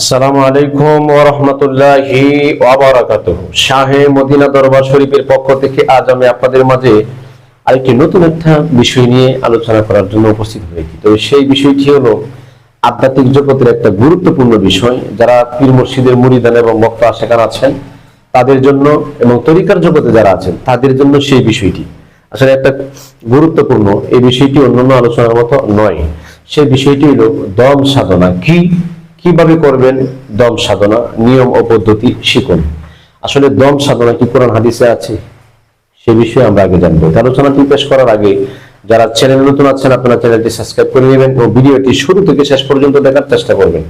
আসসালামু আলাইকুম ওয়া রাহমাতুল্লাহি ওয়া শাহে মদিনা দরবার শরীফের পক্ষ থেকে আজ আমি আপনাদের মাঝে আরেকটি নতুন একটা বিষয় নিয়ে আলোচনা করার জন্য উপস্থিত হয়েছি। তো সেই বিষয়টি হলো আধ্যাত্মিক জগতের একটা গুরুত্বপূর্ণ বিষয়। যারা পীর মুর্শিদের মুরিদান এবং বক্তা সেখানে আছেন, তাদের জন্য এবং তরিকার জগতে যারা আছেন, তাদের জন্য সেই বিষয়টি। আসলে একটা গুরুত্বপূর্ণ, এই বিষয়টি অন্যান্য আলোচনার মতো নয়। সেই বিষয়টি হলো দম সাধনা। কি কীভাবে করবেন? দম সাধনা, নিয়ম ও পদ্ধতি শিখুন। আসলে দম সাধনা কি কোরআন হাদিসে আছে? সে বিষয়ে আমরা আগে জানব। আলোচনাটি পেশ করার আগে যারা চ্যানেল নতুন আছেন, আপনারা চ্যানেলটি সাবস্ক্রাইব করে নেবেন ও ভিডিওটি শুরু থেকে শেষ পর্যন্ত দেখার চেষ্টা করবেন।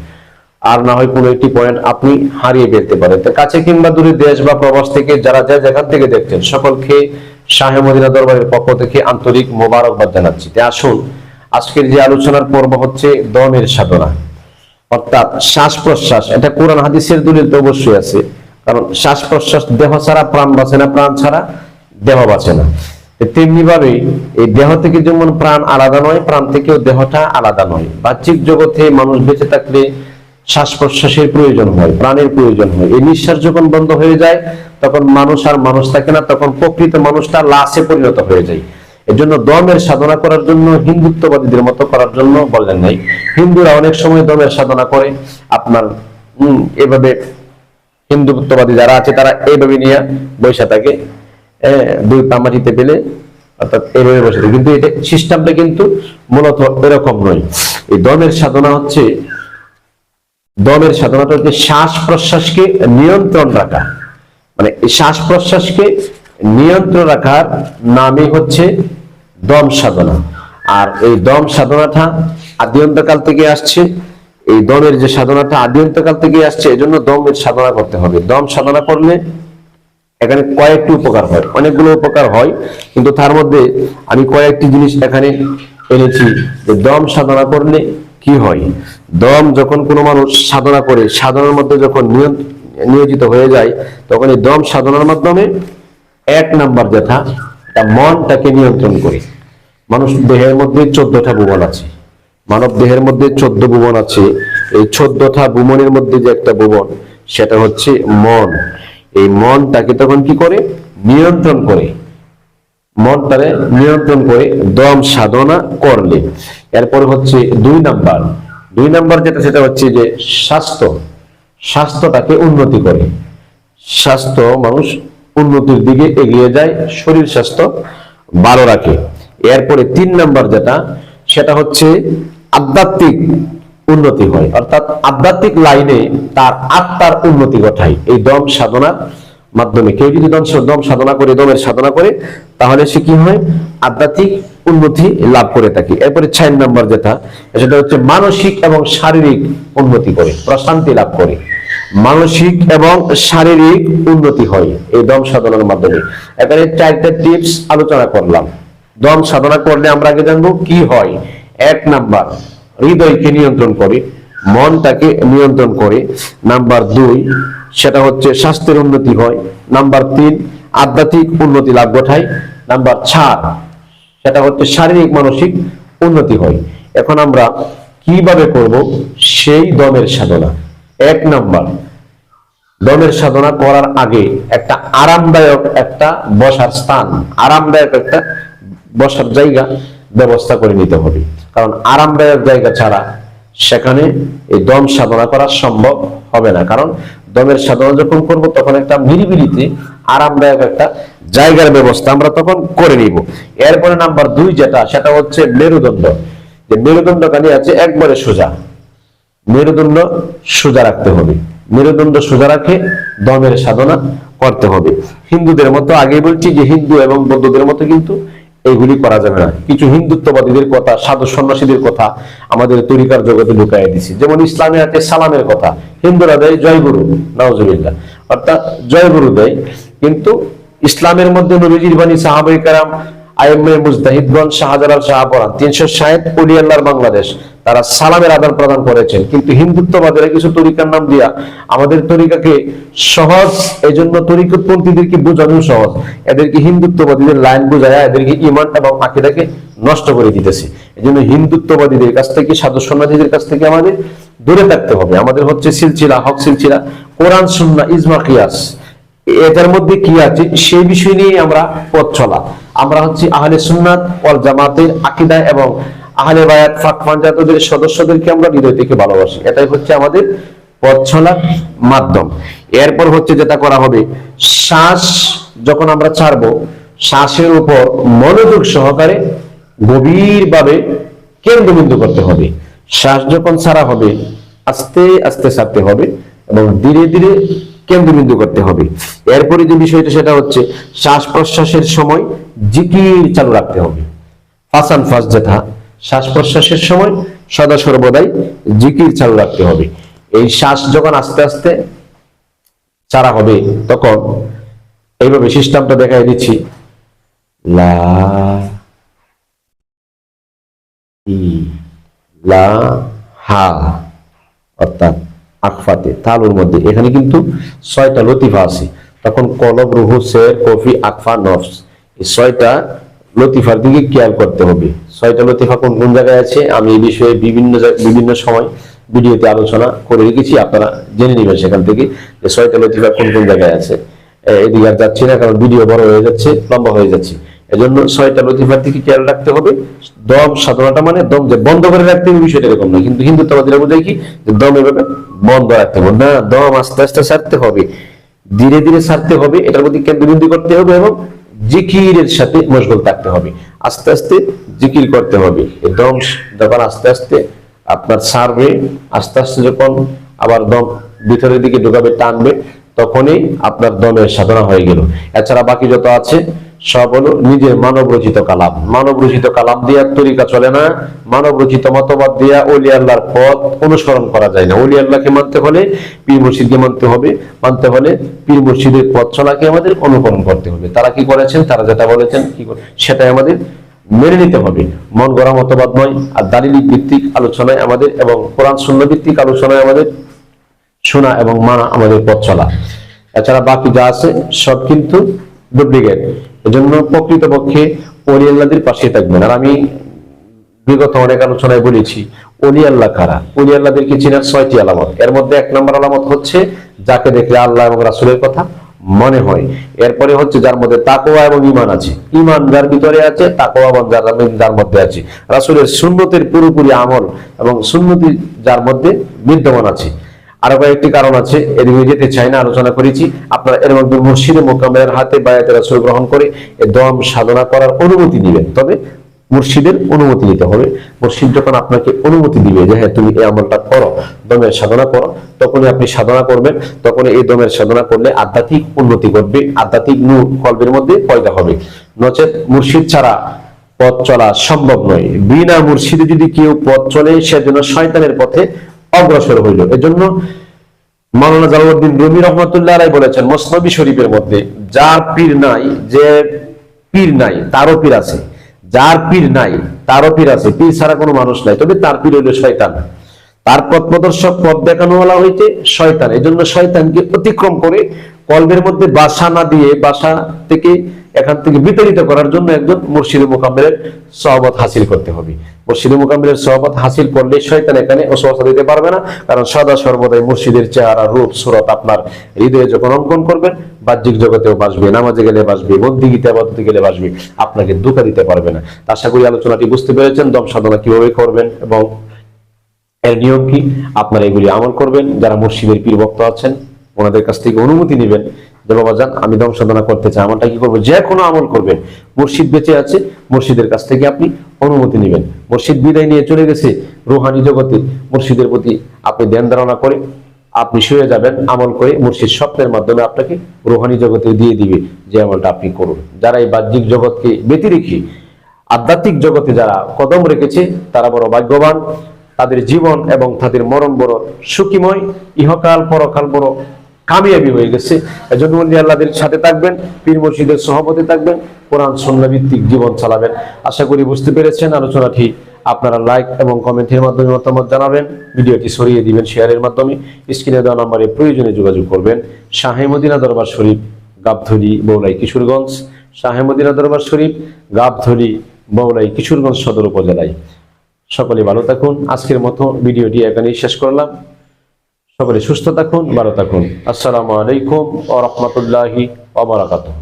আর না হয় কোনো একটি পয়েন্ট আপনি হারিয়ে ফেলতে পারেন। তো কাছে কিংবা দূরে দেশ বা প্রবাস থেকে যারা যা যেখান থেকে দেখছেন, সকলকে শাহে মদিনা দরবারের পক্ষ থেকে আন্তরিক মোবারকবাদ জানাচ্ছি। আসুন, আজকের যে আলোচনার পর্ব হচ্ছে দমের সাধনা। অর্থাৎ শ্বাস প্রশ্বাস এটা কোরআন হাদিসের দলিল তো অবশ্যই আছে। কারণ শ্বাস প্রশ্বাস দেহ ছাড়া প্রাণ বাঁচে না, প্রাণ ছাড়া দেহ বাঁচে না। তেমনি ভাবে এই দেহ থেকে যেমন প্রাণ আলাদা নয়, প্রাণ থেকেও দেহটা আলাদা নয়। বাহ্যিক জগতে মানুষ বেঁচে থাকলে শ্বাস প্রশ্বাসের প্রয়োজন হয়, প্রাণের প্রয়োজন হয়। এই নিঃশ্বাস যখন বন্ধ হয়ে যায়, তখন মানুষ আর মানুষ থাকে না, তখন প্রকৃত মানুষটা লাশে পরিণত হয়ে যায়। এজন্য দমের সাধনা করার জন্য হিন্দুত্ববাদীদের মতো করার জন্য বললেন নাই। হিন্দুরা অনেক সময় দমের সাধনা করে। আপনার এভাবে হিন্দুত্ববাদী যারা আছে, তারা এইভাবে নিয়ে বৈশা থাকে। দুই পা মাটিতে পেলে অর্থাৎ এইভাবে বসে থাকে। কিন্তু এটা সিস্টেমটা কিন্তু মূলত এরকম নয়। এই দমের সাধনা হচ্ছে, দমের সাধনাটা হচ্ছে শ্বাস প্রশ্বাসকে নিয়ন্ত্রণ রাখা। মানে শ্বাস প্রশ্বাসকে নিয়ন্ত্রণ রাখার নামই হচ্ছে দম সাধনা। আর এই দম সাধনাটা আদিয়ন্তকাল থেকে আসছে। এই দমের যে সাধনাটা আদিয়ন্তকাল থেকে আসছে এই জন্য দমের সাধনা করতে হবে। দম সাধনা করলে এখানে কয়েকটি উপকার হয়। অনেকগুলো উপকার হয়, কিন্তু তার মধ্যে আমি কয়েকটি জিনিস এখানে এনেছি দম সাধনা করলে কি হয়? দম যখন কোনো মানুষ সাধনা করে, সাধনার মধ্যে যখন নিয়োজিত হয়ে যায়, তখন এই দম সাধনার মাধ্যমে এক নাম্বার যেটা মনটাকে নিয়ন্ত্রণ করে। মানুষ দেহের মধ্যে চোদ্দটা ভুবন আছে। মানব দেহের মধ্যে চোদ্দ ভুবন আছে। এই চোদ্দটা ভুবনের মধ্যে যে একটা ভুবন, সেটা হচ্ছে মন। এই মনটাকে তখন কি করে? নিয়ন্ত্রণ করে। মনটারে নিয়ন্ত্রণ করে দম সাধনা করলে। এরপর হচ্ছে দুই নাম্বার। দুই নাম্বার যেটা, সেটা হচ্ছে যে স্বাস্থ্য। স্বাস্থ্যটাকে উন্নতি করে। স্বাস্থ্য মানুষ উন্নতির দিকে এগিয়ে যায়, শরীর স্বাস্থ্য ভালো রাখে। এরপরে তিন নাম্বার যেটা, সেটা হচ্ছে আধ্যাত্মিক উন্নতি হয়। অর্থাৎ আধ্যাত্মিক লাইনে তার আত্মার উন্নতি ঘটায়। এই দম সাধনার মাধ্যমে। কেউ যদি দম দম সাধনা করে, দমের সাধনা করে, তাহলে সে কি হয়? আধ্যাত্মিক উন্নতি লাভ করে থাকে। এরপরে ছয় নাম্বার যেটা, সেটা হচ্ছে মানসিক এবং শারীরিক উন্নতি করে, প্রশান্তি লাভ করে। মানসিক এবং শারীরিক উন্নতি হয় এই দম সাধনার মাধ্যমে। এখানে চারটা টিপস আলোচনা করলাম। দম সাধনা করলে আমরা আগে জানব কি হয়। এক নাম্বার, হৃদয়কে নিয়ন্ত্রণ করে, মনটাকে নিয়ন্ত্রণ করে। নাম্বার দুই, সেটা হচ্ছে স্বাস্থ্যের উন্নতি হয়। নাম্বার তিন, আধ্যাত্মিক উন্নতি লাভ ঘটায়। নাম্বার চার, সেটা হচ্ছে শারীরিক, মানসিক উন্নতি হয়। এখন আমরা কীভাবে করব? সেই দমের সাধনা। এক নাম্বার, দমের সাধনা করার আগে একটা আরামদায়ক একটা বসার স্থান, আরামদায়ক একটা বসার জায়গা ব্যবস্থা করে নিতে হবে। কারণ আরামদায়ক জায়গা ছাড়া সেখানে এই দম সাধনা করা সম্ভব হবে না। কারণ দমের সাধনা যখন করব, তখন একটা নিরিবিলিতে আরামদায়ক একটা জায়গার ব্যবস্থা আমরা তখন করে নিব। এরপরে নাম্বার দুই যেটা, সেটা হচ্ছে মেরুদণ্ড। যে মেরুদণ্ড কানে আছে, একবারে সোজা। মেরুদণ্ড সোজা রাখতে হবে। মেরুদণ্ড সোজা রাখে দমের সাধনা করতে হবে। হিন্দুদের মতো আগে বলছি যে হিন্দু এবং বৌদ্ধদের মতো কিন্তু এইগুলি করা যাবে না। কিছু হিন্দুত্ববাদীদের কথা, সাধু সন্ন্যাসীদের কথা আমাদের তরিকার জগতে ঢুকাই দিছে। যেমন ইসলামে আছে সালামের কথা। হিন্দুরা দেয়, জয় গুরু নজরুল্লাহ অর্থাৎ জয় গুরু দেয়। কিন্তু ইসলামের মধ্যে নবীজির বাণী, সাহাবাই কারাম তারা সালামের আদান প্রদান করেছেন। কিন্তু হিন্দুত্ববাদীরা কিছু তরিকার নাম দিয়া আমাদের তরিকাকে সহজ এই জন্য বোঝানো সহজ। এদেরকে হিন্দুত্ববাদীদের লাইন বোঝায় এদেরকে ইমান এবং আকিদাকে নষ্ট করে দিতেছে। এই জন্য হিন্দুত্ববাদীদের কাছ থেকে, সাধু সন্ন্যাসীদের কাছ থেকে আমাদের দূরে থাকতে হবে। আমাদের হচ্ছে সিলসিলা, হক সিলসিলা, কোরআন সুন্না ইজমা, কিয়াস। এটার মধ্যে কি আছে? সেই বিষয় নিয়ে আমরা পথ চলা। আমরা হচ্ছে আহলে সুন্নাত ওয়াল জামাতের আকিদা এবং আহলে বায়াত ফাক পাঞ্জাতদের সদস্যদেরকে আমরা হৃদয় থেকে ভালোবাসি। এটাই হচ্ছে আমাদের পথ চলার মাধ্যম। এরপর হচ্ছে যেটা করা হবে, শ্বাস যখন আমরা ছাড়বো, শ্বাসের উপর মনোযোগ সহকারে গভীরভাবে কেন্দ্রবিন্দু করতে হবে। শ্বাস যখন ছাড়া হবে, আস্তে আস্তে ছাড়তে হবে এবং ধীরে ধীরে কেন্দ্রবিন্দু করতে হবে। এরপরে যে বিষয়টা, সেটা হচ্ছে শ্বাস প্রশ্বাসের সময় জিকির চালু রাখতে হবে। ফাসান ফাস যেটা শ্বাস প্রশ্বাসের সময় সদা সর্বদাই জিকির চালু রাখতে হবে। এই শ্বাস যখন আস্তে আস্তে চারা হবে, তখন এইভাবে সিস্টেমটা দেখাই দিচ্ছি। লা লা, হা, অর্থাৎ আকফাতে তালুর মধ্যে। এখানে কিন্তু ছয়টা লতিফা আছে। তখন কলব, রুহু, সের, কফি, আকফা, নফস। এই ছয়টা লতিফার দিকে খেয়াল করতে হবে। ছয়টা লতিফা কোন কোন জায়গায় আছে? আমি এই বিষয়ে বিভিন্ন বিভিন্ন সময় ভিডিওতে আলোচনা করে রেখেছি। আপনারা জেনে নেবেন সেখান থেকে যে ছয়টা লতিফা কোন কোন জায়গায় আছে। এদিকে আর যাচ্ছি না, কারণ ভিডিও বড় হয়ে যাচ্ছে, লম্বা হয়ে যাচ্ছে। এজন্য ছয়টা লতিফার দিকে খেয়াল রাখতে হবে। দম সাধনাটা মানে দম যে বন্ধ করে রাখতে হবে বিষয়টা এরকম না কিন্তু হিন্দু হিন্দুত্ববাদীরা বোঝায় কি? দম এভাবে বন্ধ রাখতে হবে। না, দম আস্তে আস্তে ছাড়তে হবে। ধীরে ধীরে ছাড়তে হবে। এটার প্রতি কেন্দ্রবিন্দু করতে হবে এবং জিকিরের সাথে মশগুল থাকতে হবে। আস্তে আস্তে জিকির করতে হবে। দম যখন আস্তে আস্তে আপনার সারবে, আস্তে আস্তে যখন আবার দম ভিতরের দিকে ঢোকাবে, টানবে তখনই আপনার দমের সাধনা হয়ে গেল। এছাড়া বাকি যত আছে, সব হলো নিজের মানব রচিত কালাম। মানব রচিত কালাম দিয়া তরিকা চলে না। মানব রচিত মতবাদ দিয়া অলি আল্লাহর পথ অনুসরণ করা যায় না। অলি আল্লাহকে মানতে হলে পীর মুর্শিদকে মানতে হবে। মানতে হলে পীর মুর্শিদের পথ চলাকে আমাদের অনুকরণ করতে হবে। তারা কি করেছেন? তারা যেটা বলেছেন, কি সেটাই আমাদের মেনে নিতে হবে। মন গড়া মতবাদ নয়, আর দালিলিক ভিত্তিক আলোচনায় আমাদের এবং কোরআন শূন্য ভিত্তিক আলোচনায় আমাদের শোনা এবং মানা আমাদের পথ চলা। এছাড়া বাকি যা আছে, সব কিন্তু ডুপ্লিকেট এজন্য প্রকৃতপক্ষে অলি আল্লাহদের পাশে থাকবেন। আর আমি বিগত অনেক আলোচনায় বলেছি, অলি আল্লাহ কারা? অলি আল্লাহদেরকে চেনার ছয়টি আলামত। এর মধ্যে এক নম্বর আলামত হচ্ছে, যাকে দেখলে আল্লাহ এবং রাসুলের কথা মনে হয়। এরপরে হচ্ছে যার মধ্যে তাকোয়া এবং ইমান আছে। ইমান যার ভিতরে আছে তাকোয়া এবং যার যার মধ্যে আছে। রাসুলের সুন্নতের পুরোপুরি আমল এবং সুন্নতি যার মধ্যে বিদ্যমান আছে। আরও কয়েকটি কারণ আছে। এদিকে যেতে চাই না, আলোচনা করেছি। আপনারা এর মধ্যে মুর্শিদে মোকামের হাতে বায়াতে রাসুল গ্রহণ করে দম সাধনা করার অনুমতি দিবেন। তবে মুর্শিদের অনুমতি নিতে হবে। মুর্শিদ যখন আপনাকে অনুমতি দিবে যে হ্যাঁ তুমি এই আমলটা করো, দমের সাধনা করো, তখনই আপনি সাধনা করবেন। তখন এই দমের সাধনা করলে আধ্যাত্মিক উন্নতি ঘটবে। আধ্যাত্মিক নূর কল্পের মধ্যে পয়দা হবে। নচেত মুর্শিদ ছাড়া পথ চলা সম্ভব নয়। বিনা মুর্শিদে যদি কেউ পথ চলে, সেজন্য শয়তানের পথে অগ্রসর হইল। এজন্য মাওলানা জালালউদ্দিন রুমি রহমতুল্লাহ রায় বলেছেন, মসনবী শরীফের মধ্যে যার পীর নাই, যে পীর নাই, তারও পীর আছে। যার পীর নাই, তারও পীর আছে। পীর ছাড়া কোনো মানুষ নাই, তবে তার পীর হইল শয়তান। তার পথ প্রদর্শক পথ দেখানোওয়ালা হইতে শয়তান। এই জন্য শয়তানকে অতিক্রম করে কলবের মধ্যে বাসা না দিয়ে বাসা থেকে এখান থেকে বিতাড়িত করার জন্য একজন মুর্শিদে মোকাম্মেলের সহবত হাসিল করতে হবে। মুর্শিদে মোকাম্মেলের সহবত হাসিল করলে শয়তান এখানে অসহসা দিতে পারবে না, কারণ সদা সর্বদাই মুর্শিদের চেহারা, রূপ, সুরত আপনার হৃদয়ে যখন অঙ্কন করবেন, বাহ্যিক জগতেও বাসবে, নামাজে গেলে বাসবে বন্দিগীতে আবাদতে গেলে বাসবে, আপনাকে দুঃখ দিতে পারবে না। আশা করি আলোচনাটি বুঝতে পেরেছেন, দম সাধনা কীভাবে করবেন এবং এর নিয়ম কি? আপনারা এগুলি আমল করবেন। যারা মুর্শিদের পীর ভক্ত আছেন, ওনাদের কাছ থেকে অনুমতি নেবেন যে আমি দম সাধনা করতে চাই। আমলটা কি করব যে কোনো আমল করবেন। মুর্শিদ বেঁচে আছে, মুর্শিদের কাছ থেকে আপনি অনুমতি নেবেন। মুর্শিদ বিদায় নিয়ে চলে গেছে রুহানি জগতে। মুর্শিদের প্রতি আপনি ধ্যান ধারণা করে আপনি শুয়ে যাবেন, আমল করে মুর্শিদ স্বপ্নের মাধ্যমে আপনাকে রুহানি জগতে দিয়ে দিবে যে আমলটা আপনি করুন। যারা এই বাহ্যিক জগৎকে ব্যতি রেখে, আধ্যাত্মিক জগতে যারা কদম রেখেছে, তারা বড় ভাগ্যবান। তাদের জীবন এবং তাদের মরণ বড় সুখীময়। ইহকাল পরকাল বড় কামিয়াবি হয়ে গেছে। এজন্য উনি আল্লাহদের সাথে থাকবেন, পীর মসজিদের সভাপতি থাকবেন, কোরআন সন্না ভিত্তিক জীবন চালাবেন। আশা করি বুঝতে পেরেছেন, আলোচনাটি আপনারা লাইক এবং কমেন্টের মাধ্যমে মতামত জানাবেন, ভিডিওটি সরিয়ে দিবেন শেয়ারের মাধ্যমে। স্ক্রিনে দেওয়া নম্বরে প্রয়োজনে যোগাযোগ করবেন, শাহে মদিনা দরবার শরীফ গাবধলি বৌলাই কিশোরগঞ্জ। শাহে মদিনা দরবার শরীফ গাবধলি বৌলাই কিশোরগঞ্জ সদর উপজেলায়। সকলে ভালো থাকুন, আজকের মতো ভিডিওটি এখানেই শেষ করলাম। সকলে সুস্থ থাকুন ভালো থাকুন। আসসালামু আলাইকুম ও রহমতুল্লাহি ওবরাকাতুহ